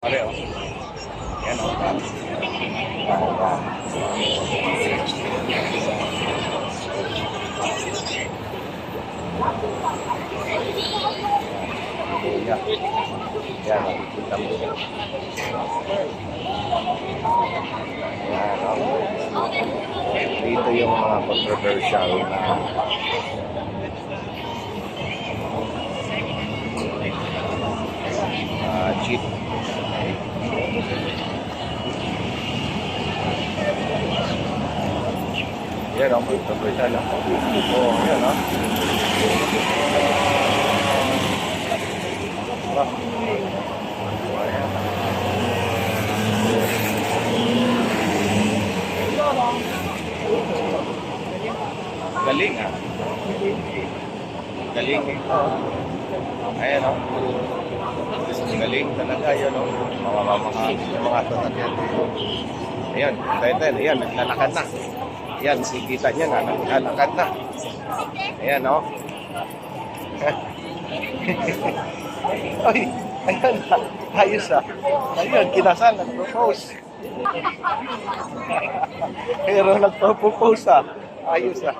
Pare, oh. Yan, oh. Yan. Yan, makikita mo. Dito yung mga controversial na ah, jeep. Yan ang controversial. Oo, yan ah. Galing ah. Galing eh. Ayan o. Galing talaga yun o. Mga mga mga tatatyan. Ayan, tayo tayo. Ayan, naglalakad na. Ayan, sikita niya nga, naglalakad na. Ayan o. Ay, ayan na. Ayos ah. Ayun, kinasal, nag-propose. Pero nagpo-propose ah. Ayos ah.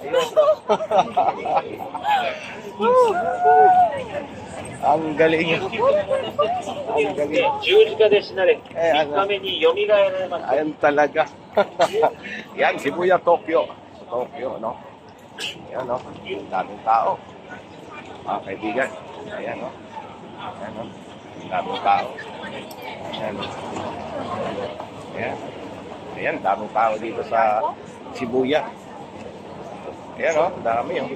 Ayos Ang galing. niya. Ang galing. Eh, ano, ayan talaga. yan, Shibuya, Tokyo. Tokyo, no? Ayan, no? Ang daming tao. Mga kaibigan. Ayan, no? Ayan, no? Ang daming tao. Ayan. Ayan. Ayan, daming tao dito sa Shibuya. Ayan, no? Dami, oh.